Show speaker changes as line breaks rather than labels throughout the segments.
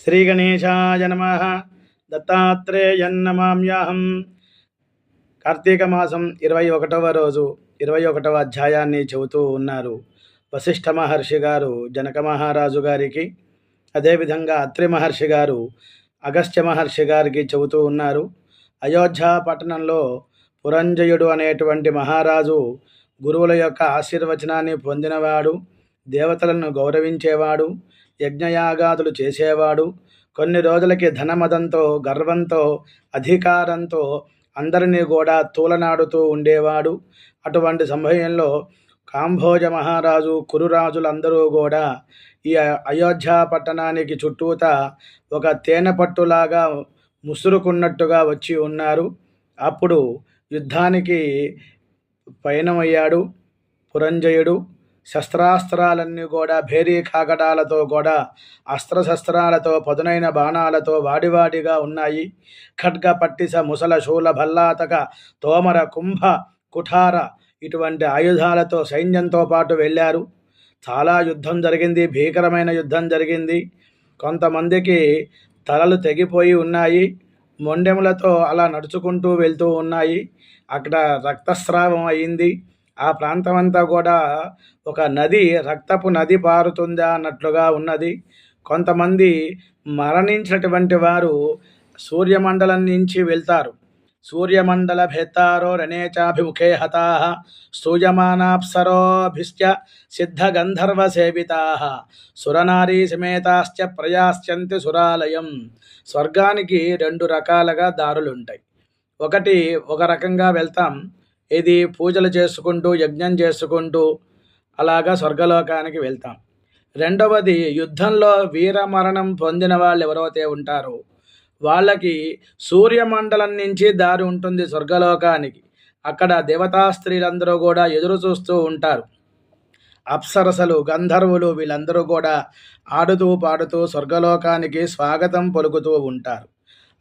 శ్రీగణేశాయ నమ. దత్తాత్రేయన్నమామ్యాహం. కార్తీక మాసం ఇరవై ఒకటవ రోజు ఇరవై ఒకటవ అధ్యాయాన్ని చెబుతూ ఉన్నారు వశిష్ఠ మహర్షి గారు జనక మహారాజు గారికి. అదేవిధంగా అత్రి మహర్షి గారు అగస్త్య మహర్షి గారికి చెబుతూ ఉన్నారు. అయోధ్య పట్టణంలో పురంజయుడు అనేటువంటి మహారాజు గురువుల యొక్క ఆశీర్వచనాన్ని పొందినవాడు దేవతలను గౌరవించేవాడు యజ్ఞయాగాదులు చేసేవాడు. కొన్ని రోజులకి ధనమదంతో గర్వంతో అధికారంతో అందరినీ కూడా తూలనాడుతూ ఉండేవాడు. అటువంటి సమయంలో కాంభోజ మహారాజు కురురాజులందరూ కూడా ఈ అయోధ్య పట్టణానికి చుట్టూత ఒక తేనె పట్టులాగా ముసురుకున్నట్టుగా వచ్చి ఉన్నారు. అప్పుడు యుద్ధానికి పయనమయ్యాడు పురంజయుడు. శస్త్రాస్త్రాలన్నీ కూడా భేరీ కాగడాలతో కూడా అస్త్రశస్త్రాలతో పదునైన బాణాలతో వాడివాడిగా ఉన్నాయి. ఖడ్గ పట్టిస ముసల శూల భల్లాతక తోమర కుంభ కుఠార ఇటువంటి ఆయుధాలతో సైన్యంతో పాటు వెళ్ళారు. చాలా యుద్ధం జరిగింది భీకరమైన యుద్ధం జరిగింది. కొంతమందికి తలలు తెగిపోయి ఉన్నాయి. మొండెములతో అలా నడుచుకుంటూ వెళ్తూ ఉన్నాయి. అక్కడ రక్తస్రావం అయింది. ఆ ప్రాంతం అంతా కూడా ఒక నది రక్తపు నది పారుతుందా అన్నట్లుగా ఉన్నది. కొంతమంది మరణించినటువంటి వారు సూర్యమండలం నుంచి వెళ్తారు. సూర్యమండల భేత్తారో రణేచాభిముఖే హతా స్తూయమానాప్సరోభిశ్చ సిద్ధగంధర్వ సేవితా సురనారీ సమేతాశ్చ ప్రయాశ్చంతి సురాలయం. స్వర్గానికి రెండు రకాలుగా దారులుంటాయి. ఒకటి ఒక రకంగా వెళ్తాం. ఇది పూజలు చేసుకుంటూ యజ్ఞం చేసుకుంటూ అలాగా స్వర్గలోకానికి వెళ్తాం. రెండవది యుద్ధంలో వీరమరణం పొందిన వాళ్ళు ఎవరైతే ఉంటారో వాళ్ళకి సూర్యమండలం నుంచి దారి ఉంటుంది స్వర్గలోకానికి. అక్కడ దేవతా స్త్రీలందరూ కూడా ఎదురు చూస్తూ ఉంటారు. అప్సరసలు గంధర్వులు వీళ్ళందరూ కూడా ఆడుతూ పాడుతూ స్వర్గలోకానికి స్వాగతం పలుకుతూ ఉంటారు.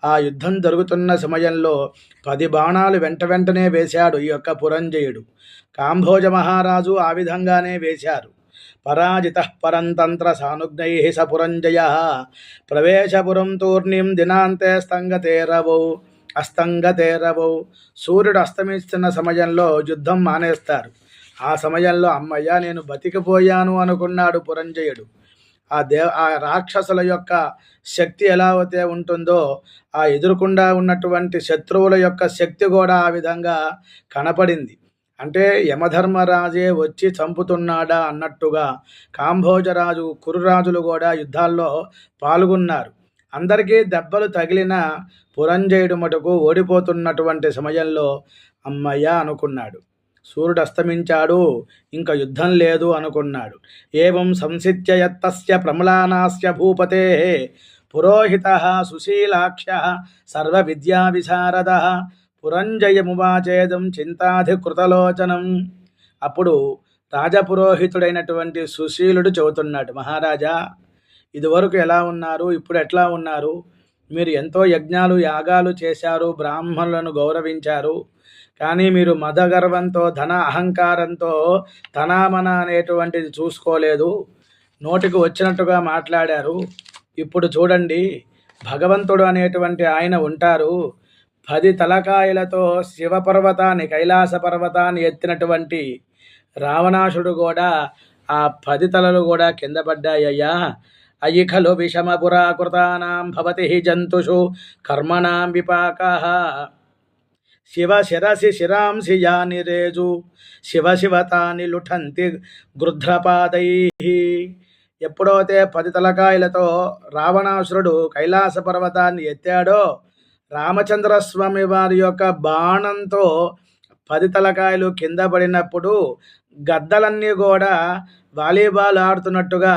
ఆ యుద్ధం జరుగుతున్న సమయంలో పది బాణాలు వెంట వెంటనే వేశాడు ఈ యొక్క పురంజయుడు. కాంభోజ మహారాజు ఆ విధంగానే వేశారు. పరాజిత పరంతంత్ర సానుజ్ఞై స పురంజయ. ప్రవేశపురం తూర్ణిం దినాంతే స్తంగతేరవౌ అస్తంగతేరవౌ సూర్యుడు అస్తమిస్తున్న సమయంలో యుద్ధం మానేస్తారు. ఆ సమయంలో అమ్మయ్య నేను బతికిపోయాను అనుకున్నాడు పురంజయుడు. ఆ దేవ ఆ రాక్షసుల యొక్క శక్తి ఎలా అయితే ఉంటుందో ఆ ఎదురుకుండా ఉన్నటువంటి శత్రువుల యొక్క శక్తి కూడా ఆ విధంగా కనపడింది. అంటే యమధర్మరాజే వచ్చి చంపుతున్నాడా అన్నట్టుగా కాంభోజరాజు కురురాజులు కూడా యుద్ధాల్లో పాల్గొన్నారు. అందరికీ దెబ్బలు తగిలిన పురంజయుడు మటుకు ఓడిపోతున్నటువంటి సమయంలో అమ్మయ్య అనుకున్నాడు. సూర్యుడు అస్తమించాడు ఇంకా యుద్ధం లేదు అనుకున్నాడు. ఏం సంసిత్య యత్తస్య ప్రమలానాస్య భూపతే పురోహిత సుశీలాక్ష సర్వ విద్యా విశారద పురంజయమువాచేదం చింతాధికృతలోచనం. అప్పుడు రాజపురోహితుడైనటువంటి సుశీలుడు చెబుతున్నాడు మహారాజా ఇదివరకు ఎలా ఉన్నారు? ఇప్పుడు ఎట్లా ఉన్నారు? మీరు ఎంతో యజ్ఞాలు యాగాలు చేశారు బ్రాహ్మణులను గౌరవించారు. కానీ మీరు మదగర్వంతో ధన అహంకారంతో తనామన అనేటువంటిది చూసుకోలేదు. నోటికి వచ్చినట్టుగా మాట్లాడారు. ఇప్పుడు చూడండి భగవంతుడు అనేటువంటి ఆయన ఉంటారు. పది తలకాయలతో శివపర్వతాన్ని కైలాస పర్వతాన్ని ఎత్తినటువంటి రావణాసుడు కూడా ఆ పది తలలు కూడా కింద పడ్డాయ్యా. అయి ఖలు విషమపురాకృతానాం భవతి జంతుషు కర్మణాం విపాక. శివ శిరసి శిరాంసి యాని రేజు. శివ శివతాని లుఠంతి గృధ్రపాదై ఎప్పుడైతే పది తలకాయలతో రావణాసురుడు కైలాస పర్వతాన్ని ఎత్తాడో రామచంద్రస్వామి వారి యొక్క బాణంతో పది తలకాయలు కింద పడినప్పుడు గద్దలన్నీ కూడా వాలీబాల్ ఆడుతున్నట్టుగా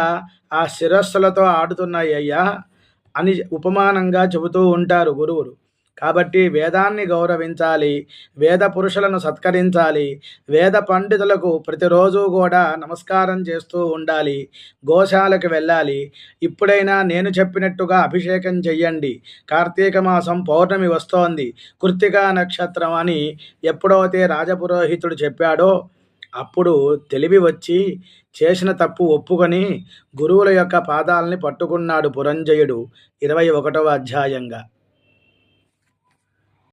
ఆ శిరస్సులతో ఆడుతున్నాయ్యా అని ఉపమానంగా చెబుతూ ఉంటారు గురువులు. కాబట్టి వేదాన్ని గౌరవించాలి వేద పురుషులను సత్కరించాలి వేద పండితులకు ప్రతిరోజు కూడా నమస్కారం చేస్తూ ఉండాలి గోశాలకు వెళ్ళాలి. ఇప్పుడైనా నేను చెప్పినట్టుగా అభిషేకం చెయ్యండి. కార్తీక మాసం పౌర్ణమి వస్తోంది. కృత్తికా నక్షత్రం అని ఎప్పుడైతే రాజపురోహితుడు చెప్పాడో అప్పుడు తెలివి వచ్చి చేసిన తప్పు ఒప్పుకొని గురువుల యొక్క పాదాలని పట్టుకున్నాడు పురంజయుడు ఇరవై ఒకటవ అధ్యాయంగా.